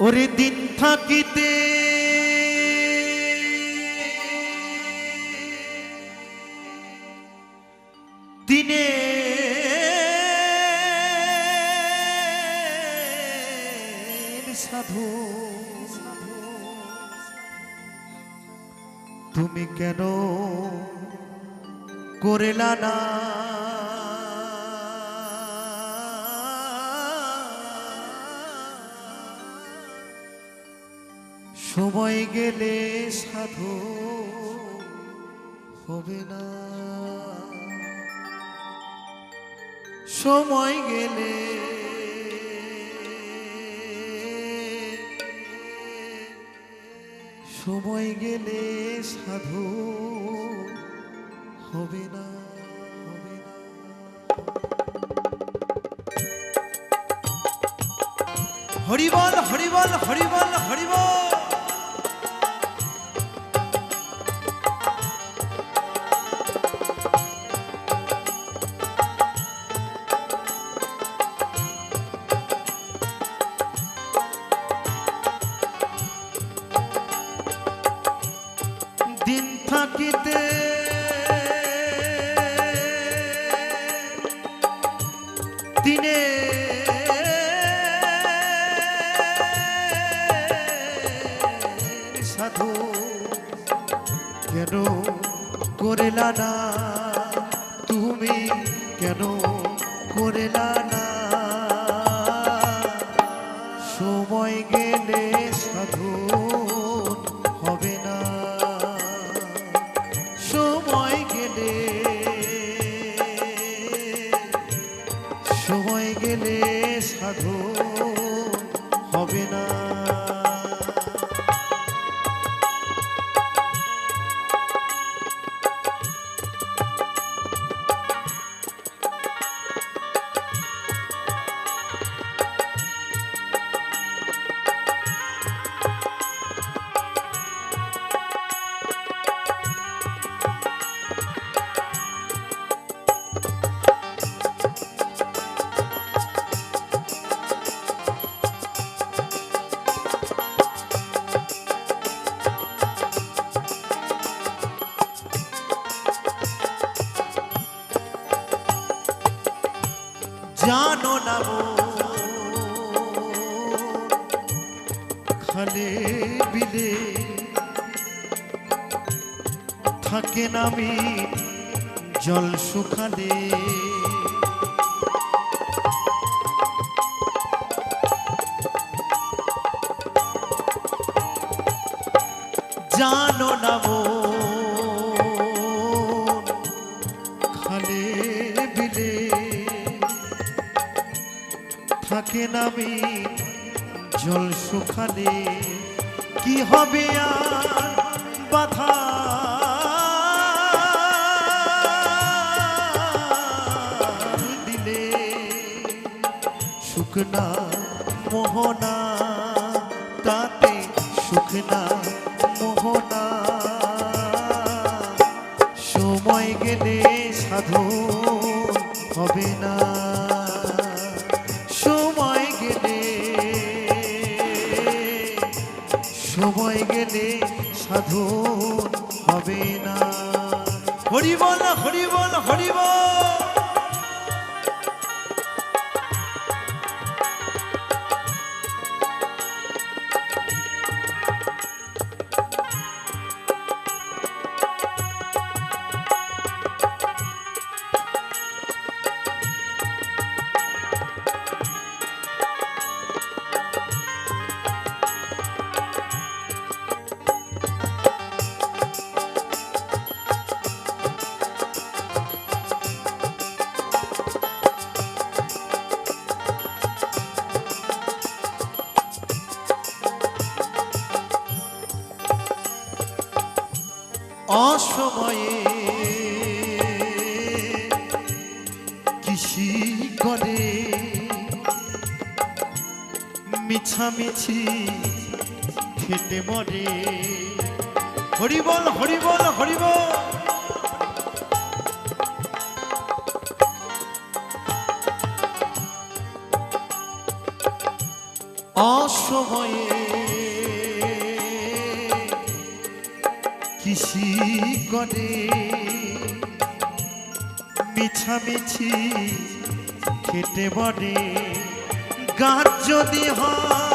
ওরে দিন থাকিতে। দিনে সাধু। তুমি কেন করেলা না? সময় গেলে সাধু হবে না। সময় গেলে সময় গেলে সাধু হবে না। হরিবল হরিবল হরিবল হরিবল। কেন করেলা না? সময় গেলে সাধু হবে না। সময় গেলে সময় গেলে সাধু হবে না। খালে বিলে থাকে নামি জল শুকালে। জানো না খালে বিলে থাকে নামি জল শুকালে কি হবে আর বাধা? দিলে শুকনা মোহনা, তাতে শুকনা মোহনা। সময় গেলে সাধু হবে না। সময় গেলে সাধু হবে না। হরিবল হরিবল হরিবল! অসময়ে কৃষি করে মিছামিছি খেটে মরে। হরিবল হরিবল হরিবল। অসময়ে কৃষি করে মিছামিছি খেটে বনে। গাছ যদি হয়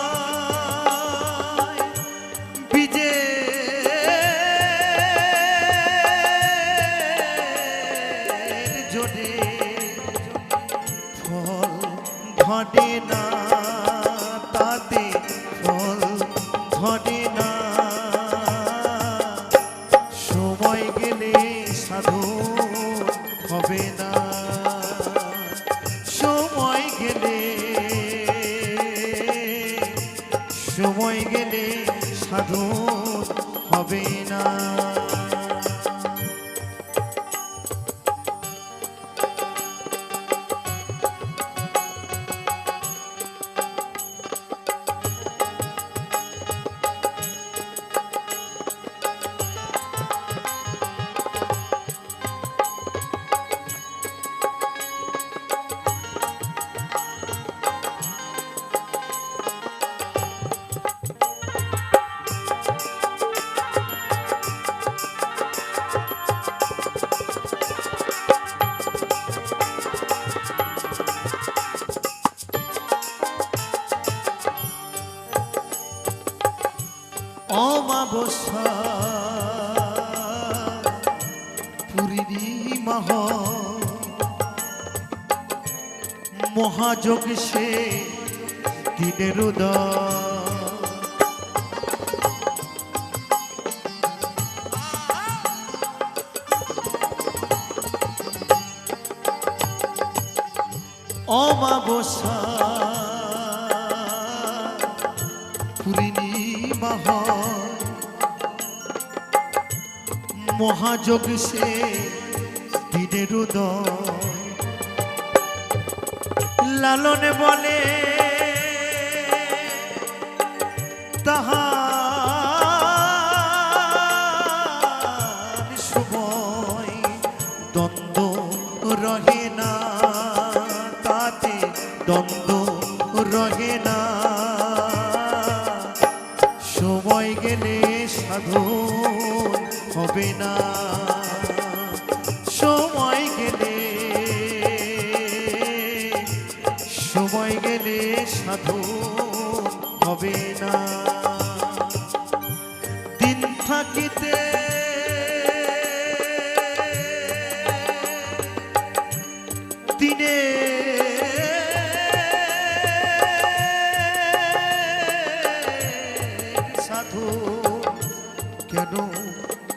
অমাবস্যা পূর্ণিমাহ মহাযোগ সে দিনের উদয় অমাবস্যা। পূর্ণিমা হয় মহাযোগ সে দিনের উদয় লালন বলে, তাহার সময় দ্বন্দ্ব রহে না, তাতে দ্বন্দ্ব রহে না। সময় গেলে সাধু হবে না। সময় গেলে সময় গেলে সাধু হবে না। দিন থাকিতে দিনে সাধু কেন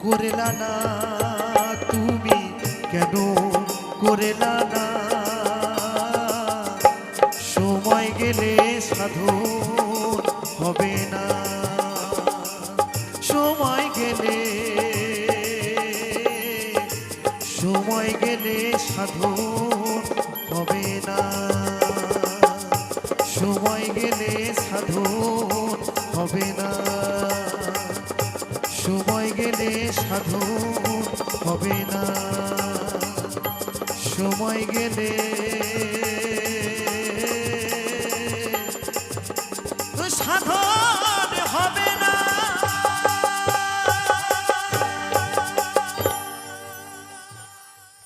করেলা না তুমি কেন করেলা না? সময় গেলে সাধু হবে না। সময় গেলে সময় গেলে সাধু হবে না। সময় গেলে সাধু হবে না। গেলে সাধু হবে না। সময় গেলে সাধু